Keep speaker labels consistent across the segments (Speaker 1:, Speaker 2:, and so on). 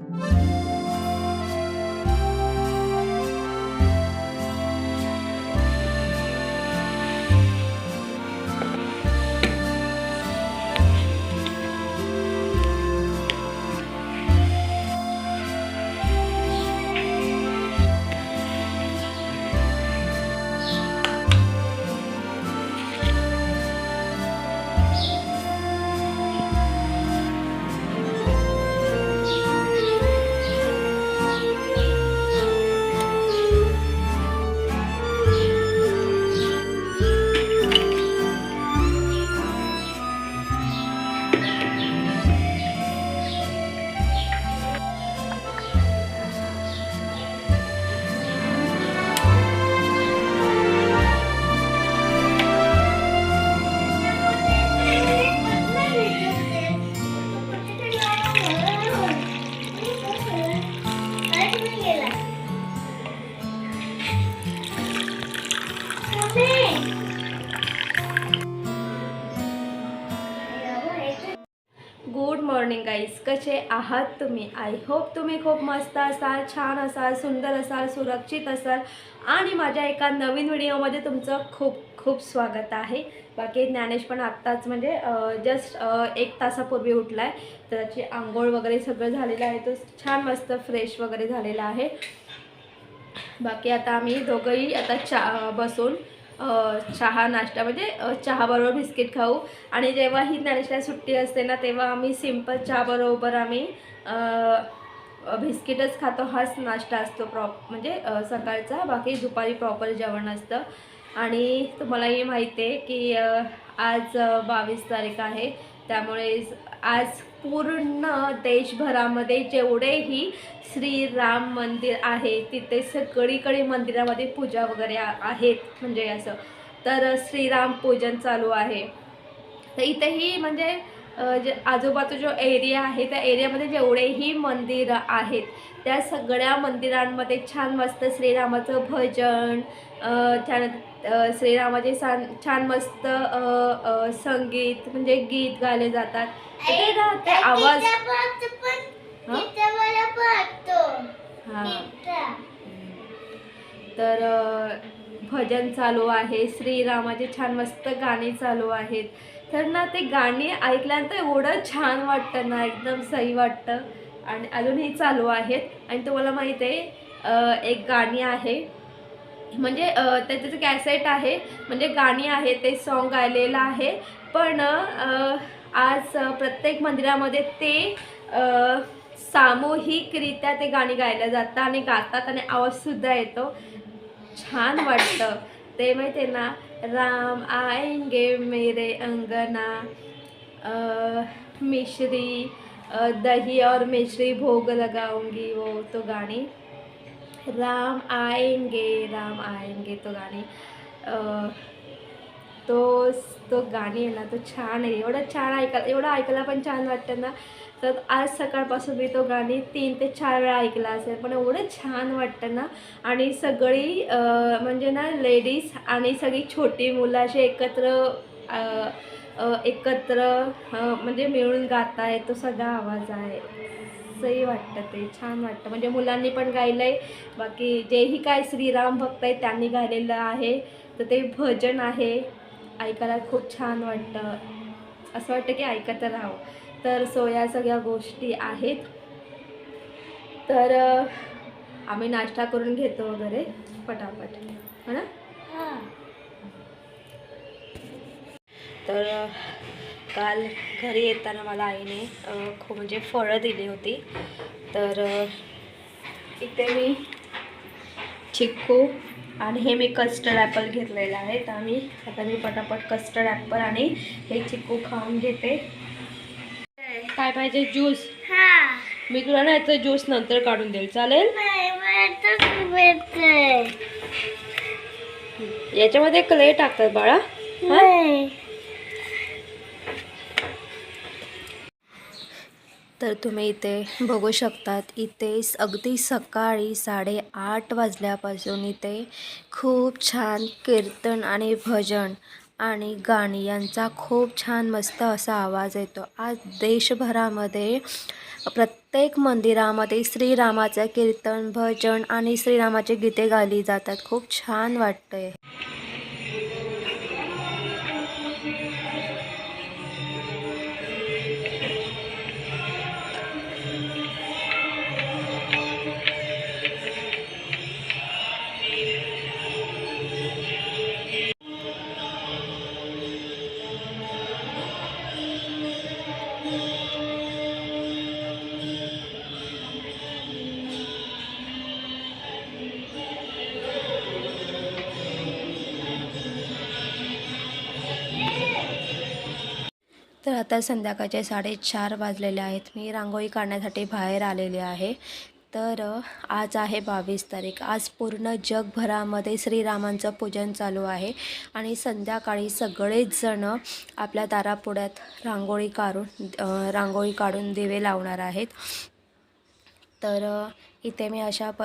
Speaker 1: Good कसे आहात तुम्ही? आय होप तुम्ही खूप मस्त असाल छान असाल सुंदर असाल सुरक्षित असाल. आणि माझ्या एका नवीन व्हिडिओमध्ये तुमचं खूप खूप स्वागत आहे. बाकी ज्ञानेश पण आत्ताच म्हणजे जस्ट एक तासापूर्वी उठला आहे त्याची आंघोळ वगैरे सगळं झालेलं आहे. तो छान मस्त फ्रेश वगैरे झालेला आहे. बाकी आता आम्ही दोघंही आता चा बसून चहा नाश्ता म्हणजे चहाबरोबर बिस्किट खाऊ. आणि जेव्हा ही ज्ञानेशला सुट्टी असते ना तेव्हा आम्ही सिंपल चहाबरोबर आम्ही बिस्किटच खातो. हाच नाश्ता असतो प्रॉप म्हणजे सकाळचा. बाकी दुपारी प्रॉपर जेवण असतं. आणि तुम्हालाही माहिती आहे की आज बावीस तारीख आहे. त्यामुळे आज पूर्ण देशभरामध्ये जेवढेही श्रीराम मंदिर आहे तिथे सगळीकडे मंदिरामध्ये पूजा वगैरे आहेत. म्हणजे असं तर श्रीराम पूजन चालू आहे. तर इथेही म्हणजे जे आजूबाजू जो एरिया आहे त्या एरियामध्ये जेवढेही मंदिरं आहेत त्या सगळ्या मंदिरांमध्ये छान मस्त श्रीरामाचं भजन त्यानंतर छान श्रीरामाचे छान छान मस्त संगीत म्हणजे गीत गायले जातात. ते आवाज हा? हां. तर भजन चालू आहे. श्रीरामाचे छान मस्त गाणी चालू आहेत. तर ना ते गाणी ऐकल्यानंतर एवढं छान वाटतं ना एकदम सही वाटतं. आणि अजूनही चालू आहेत. आणि तुम्हाला माहीत आहे एक गाणी आहे. म्हणजे त्याचं जे कॅसेट आहे म्हणजे गाणी आहे ते सॉन्ग गायलेलं आहे. पण आज प्रत्येक मंदिरामध्ये ते सामूहिकरित्या ते गाणी गायला जातं आणि गातात आणि आवाजसुद्धा येतो. छान वाटतं. ते माहिती आहे ना राम आएंगे मेरे अंगना मिश्री दही और मिश्री भोग लगाऊंगी वो तो गाणी. राम आएंगे राम आएंगे तो गाणी तो तो गाणी आहे ना तो छान आहे. एवढं छान ऐकायला एवढं ऐकायला पण छान वाटतं ना. तर आज सकाळपासून मी तो गाणी तीन ते चार वेळा ऐकला असेल पण एवढं छान वाटतं ना. आणि सगळी म्हणजे ना लेडीज आणि सगळी छोटी मुलं असे एकत्र एकत्र म्हणजे मिळून गाताय तो सगळा आवाज आहे. सही वाटतं ते छान वाटतं. म्हणजे मुलांनी पण गायलं आहे बाकी जेही काय श्रीराम भक्त आहेत त्यांनी गायलेलं आहे. तर ते भजन आहे. ऐकायला खूप छान वाटतं. असं वाटतं की ऐकत राहावं. तर सो या सगळ्या गोष्टी आहेत. तर आम्ही नाश्ता करून घेतो वगैरे पटापट. हो ना? तर काल घरी येताना मला आईने खूप म्हणजे फळं दिली होती. तर इथे मी चिक्कू आणि हे मी कस्टर्ड ॲपल घेतलेलं आहे. तर आम्ही आता मी पटापट कस्टर्ड ॲपल आणि हे चिक्कू खाऊन घेते. काय पाहिजे ज्यूस मी तुला ना याचं ज्यूस नंतर काढून देईल. चालेल? याच्यामध्ये क्ले टाकतात बाळा. तर तुम्ही इथे बघू शकतात इथे अगदी सकाळी साडेआठ वाजल्यापासून इथे खूप छान कीर्तन आणि भजन आणि गाणी यांचा खूप छान मस्त असा आवाज येतो. आज देशभरामध्ये प्रत्येक मंदिरामध्ये श्रीरामाचं कीर्तन भजन आणि श्रीरामाची गीते गाली जातात. खूप छान वाटतंय. आता संध्याकाळचे साडेचार वाजलेले आहेत. मी रांगोळी काढण्यासाठी बाहेर आलेले आहे. तर आज आहे बावीस तारीख. आज पूर्ण जगभरामध्ये श्रीरामांचं पूजन चालू आहे आणि संध्याकाळी सगळेच जणं आपल्या दारापुढ्यात रांगोळी काढून रांगोळी काढून दिवे लावणार आहेत. तर इथे मी अशा प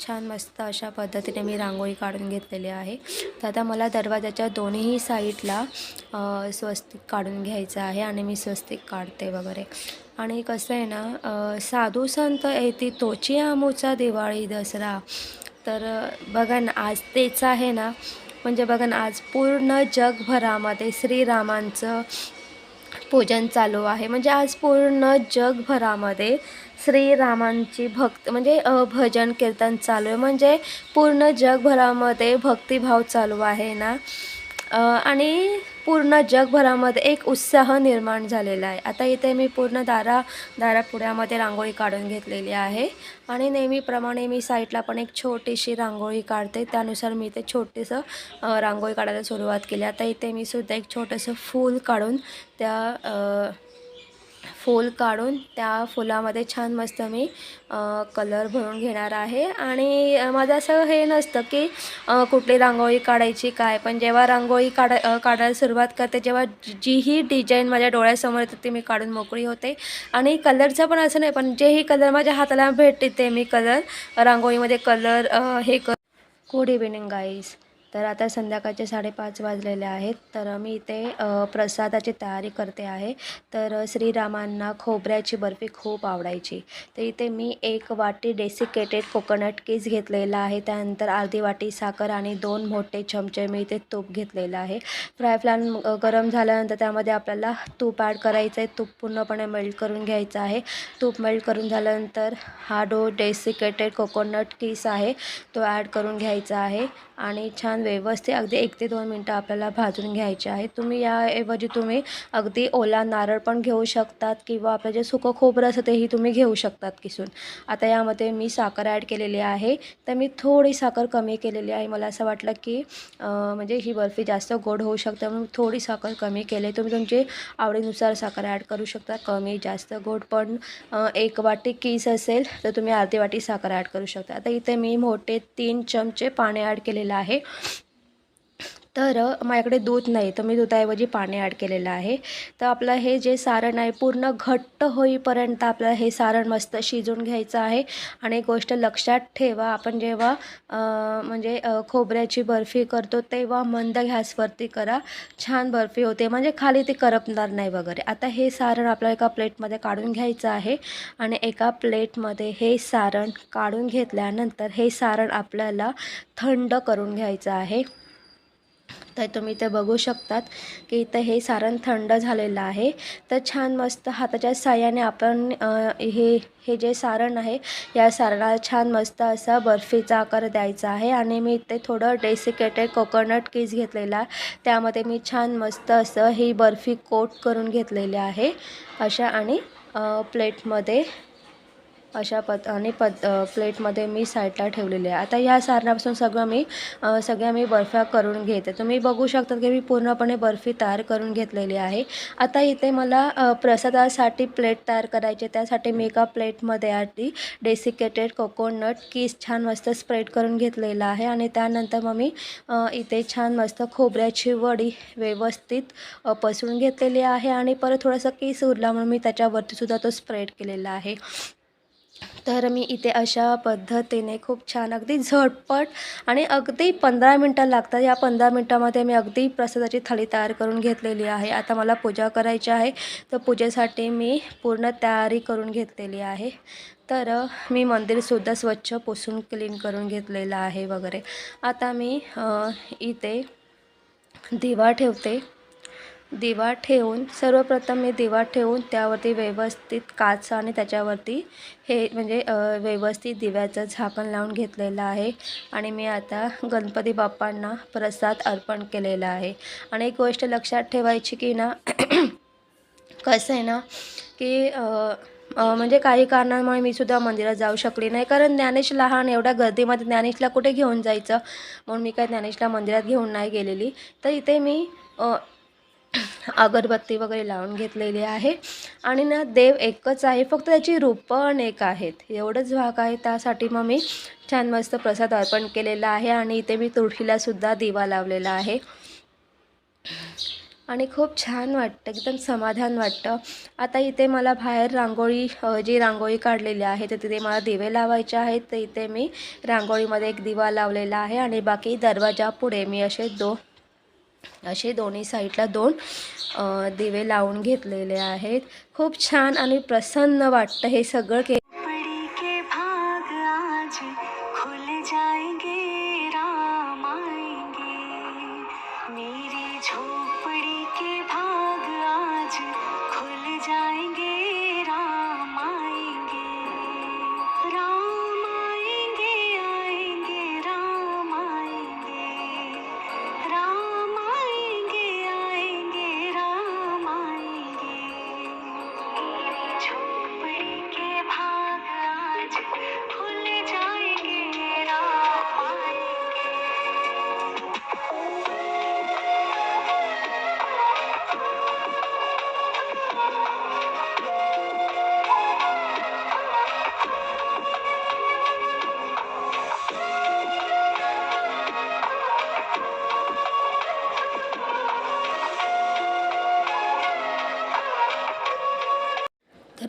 Speaker 1: छान मस्त अशा पद्धतीने मी रांगोळी काढून घेतलेली आहे. तर आता मला दरवाजाच्या दोन्ही साईडला स्वस्तिक काढून घ्यायचं आहे आणि मी स्वस्तिक काढते वगैरे. आणि कसं आहे ना साधू संत येते तोची आमूचा दिवाळी दसरा. तर बघा ना आज तेच आहे ना म्हणजे बघा ना आज पूर्ण जगभरामध्ये श्रीरामांचं पूजन चालू आहे. म्हणजे आज पूर्ण जगभरामध्ये श्रीरामांची भक्त म्हणजे भजन कीर्तन चालू आहे. म्हणजे पूर्ण जगभरामध्ये भक्तिभाव चालू आहे ना? आणि पूर्ण जगभरामध्ये एक उत्साह निर्माण झालेला आहे. आता इथे मी पूर्ण दारा दारापुड्यामध्ये रांगोळी काढून घेतलेली आहे. आणि नेहमीप्रमाणे मी साईडला पण एक छोटीशी रांगोळी काढते. त्यानुसार मी इथे छोटेसं रांगोळी काढायला सुरुवात केली. आता इथे मी सुद्धा एक छोटंसं फूल काढून त्या फूल काढून त्या फुलामध्ये छान मस्त मी कलर भरून घेणार आहे. आणि माझं असं हे नसतं की कुठली रांगोळी काढायची काय पण जेव्हा रांगोळी काढा काढायला सुरुवात करते जेव्हा जी- जीही डिझाईन माझ्या डोळ्यासमोर येते ती मी काढून मोकळी होते आणि कलरचं पण असं नाही पण जेही कलर माझ्या हाताला भेटते ते मी कलर रांगोळीमध्ये कलर हे कर गुड इव्हिनिंग गाईज तर आता संध्याकाळचे साडेपाच वाजलेले आहेत. तर मी इथे प्रसादाची तयारी करते आहे. तर श्रीरामांना खोबऱ्याची बर्फी खूप आवडायची. तर इथे मी एक वाटी डेसिकेटेड कोकोनट कीस घेतलेला आहे. त्यानंतर अर्धी वाटी साखर आणि दोन मोठे चमचे मी इथे तूप घेतलेलं आहे. फ्राय पॅन गरम झाल्यानंतर त्यामध्ये आपल्याला तूप ॲड करायचं आहे. तूप पूर्णपणे मेल्ट करून घ्यायचं आहे. तूप मेल्ट करून झाल्यानंतर हा डो डेसिकेटेड कोकोनट कीस आहे तो ॲड करून घ्यायचा आहे. आणि छान व्यवस्थित अगदी एक ते दोन मिनटं आपल्याला भाजून घ्यायचे आहे तुम्ही याऐवजी तुम्ही अगदी ओला नारळ पण घेऊ शकतात किंवा आपलं जे सुकं खोबरं असतं तेही तुम्ही घेऊ शकतात किसून. आता यामध्ये मी साखर ॲड केलेली आहे. तर मी थोडी साखर कमी केलेली आहे. मला असं वाटलं की म्हणजे ही बर्फी जास्त गोड होऊ शकते. म्हणून थोडी साखर कमी केली. तुम्ही तुमची आवडीनुसार साखर ॲड करू शकता. कमी जास्त गोड पण एक वाटी किस असेल तर तुम्ही अर्धी वाटी साखर ॲड करू शकता. आता इथे मी मोठे तीन चमचे पाणी ॲड केलेलं आहे. तर माझ्याकडे दूध नाही तर मी दुधाऐवजी पाणी ॲड केलेलं आहे. तर आपलं हे जे सारण आहे पूर्ण घट्ट होईपर्यंत आपल्याला हे सारण मस्त शिजवून घ्यायचं आहे. आणि एक गोष्ट लक्षात ठेवा आपण जेव्हा म्हणजे खोबऱ्याची बर्फी करतो तेव्हा मंद गॅसवरती करा. छान बर्फी होते म्हणजे खाली ती करपणार नाही वगैरे. आता हे सारण आपल्याला एका प्लेटमध्ये काढून घ्यायचं आहे आणि एका प्लेटमध्ये हे सारण काढून घेतल्यानंतर हे सारण आपल्याला थंड करून घ्यायचं आहे. तर तुम्ही ते बघू शकतात की इथं हे सारण थंड झालेलं आहे. तर छान मस्त हाताच्या साह्याने आपण हे हे जे सारण आहे या सारणाला छान मस्त असा बर्फीचा आकार द्यायचा आहे. आणि मी इथे थोडं डेसिकेटेड कोकोनट कीस घेतलेला. त्यामध्ये मी छान मस्त असं ही बर्फी कोट करून घेतलेली आहे. अशा आणि प्लेटमध्ये अशा पद आणि पद प्लेटमध्ये मी साईडला ठेवलेले आहे. आता या सारणापासून सगळं मी सगळ्या मी बर्फ्या करून घेते. तुम्ही बघू शकता की मी पूर्णपणे बर्फी तयार करून घेतलेली आहे. आता इथे मला प्रसादासाठी प्लेट तयार करायचे त्यासाठी मी एका प्लेटमध्ये आधी डेसिकेटेड कोकोनट कीस छान मस्त स्प्रेड करून घेतलेला आहे. आणि त्यानंतर मग मी इथे छान मस्त खोबऱ्याची वडी व्यवस्थित पसरून घेतलेली आहे. आणि परत थोडासा कीस उरला म्हणून मी त्याच्यावरतीसुद्धा तो स्प्रेड केलेला आहे. तर मी इथे अशा पद्धतीने खूप छान अगदी झटपट आणि अगदी पंधरा मिनटं लागतात. या पंधरा मिनटामध्ये मी अगदी प्रसादाची थाळी तयार करून घेतलेली आहे. आता मला पूजा करायची आहे. तर पूजेसाठी मी पूर्ण तयारी करून घेतलेली आहे. तर मी मंदिरसुद्धा स्वच्छ पुसून क्लीन करून घेतलेलं आहे वगैरे. आता मी इथे दिवा ठेवते. दिवा ठेवून सर्वप्रथम मी दिवा ठेवून त्यावरती व्यवस्थित काच आणि त्याच्यावरती हे म्हणजे व्यवस्थित दिव्याचं झाकण लावून घेतलेलं आहे. आणि मी आता गणपती बाप्पांना प्रसाद अर्पण केलेला आहे. आणि एक गोष्ट लक्षात ठेवायची की ना कसं आहे ना की म्हणजे काही कारणांमुळे मी सुद्धा मंदिरात जाऊ शकली नाही. कारण ज्ञानेश लहान एवढ्या गर्दीमध्ये ज्ञानेशला कुठे घेऊन जायचं? म्हणून मी काय ज्ञानेशला मंदिरात घेऊन नाही गेलेली. तर इथे मी अगरबत्ती वगैरे लावून घेतलेली आहे. आणि ना देव एकच आहे फक्त त्याची रूपं अनेक आहेत. एवढंच भाग आहे त्यासाठी मग मी छान मस्त प्रसाद अर्पण केलेला आहे आणि इथे मी तुळशीलासुद्धा दिवा लावलेला आहे. आणि खूप छान वाटतं एकदम समाधान वाटतं. आता इथे मला बाहेर रांगोळी जी रांगोळी काढलेली आहे तर तिथे मला दिवे लावायचे आहेत. तर इथे मी रांगोळीमध्ये एक दिवा लावलेला आहे आणि बाकी दरवाजा पुढे मी असे दो असे दोन्ही साईडला दोन अ, दिवे लावून घेतलेले आहेत. खूप छान आणि प्रसन्न वाटतं हे सगळं के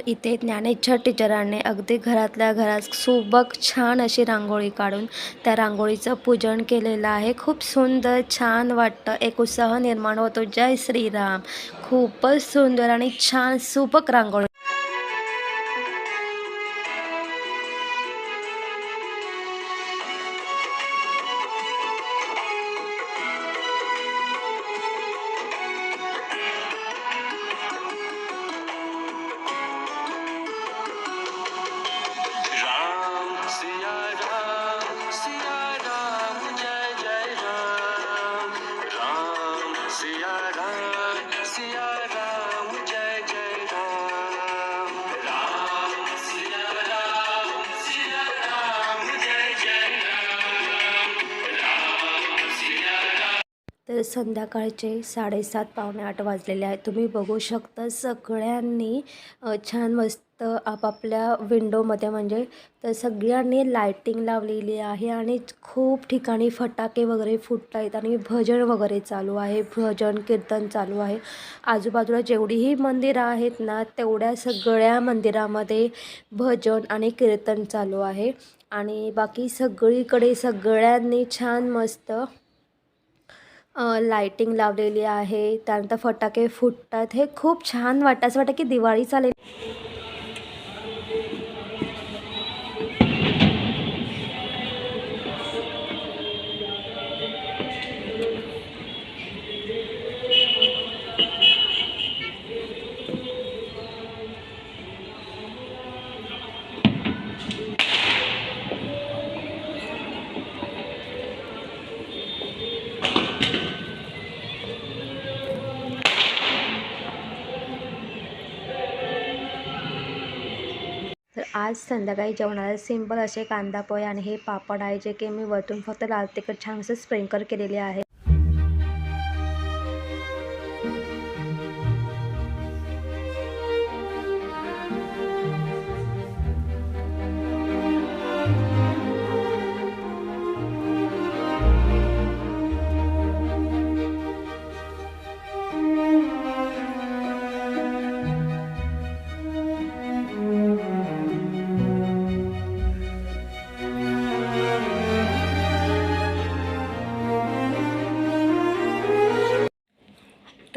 Speaker 1: इथे ज्ञानेश्वर टीचरांनी अगदी घरातल्या घरात सुबक छान अशी रांगोळी काढून त्या रांगोळीचं पूजन केलेलं आहे. खूप सुंदर छान वाटतं. एक उत्साह निर्माण होतो. जय श्रीराम. खूपच सुंदर आणि छान सुबक रांगोळी. तर संध्याकाळचे साडेसात पावणे आठ वाजलेले आहेत. तुम्ही बघू शकता सगळ्यांनी छान मस्त आपापल्या विंडोमध्ये म्हणजे तर सगळ्यांनी लायटिंग लावलेली आहे आणि खूप ठिकाणी फटाके वगैरे फुटत आहेत आणि भजन वगैरे चालू आहे. भजन कीर्तन चालू आहे. आजूबाजूला जेवढीही मंदिरं आहेत ना तेवढ्या सगळ्या मंदिरामध्ये भजन आणि कीर्तन चालू आहे. आणि बाकी सगळीकडे सगळ्यांनी छान मस्त लाइटिंग लावलेली आहे. त्यानंतर फटाके फुटतात. हे खूप छान वाटतं. असं वाटतं की दिवाळी चालेल. आज संध्याकाळी जेवणाला सिंपल असे कांदा पोहे आणि हे पापड आहे जे की मी वरतून फक्त लाल तिखट छान असं स्प्रिंकल केलेले आहे.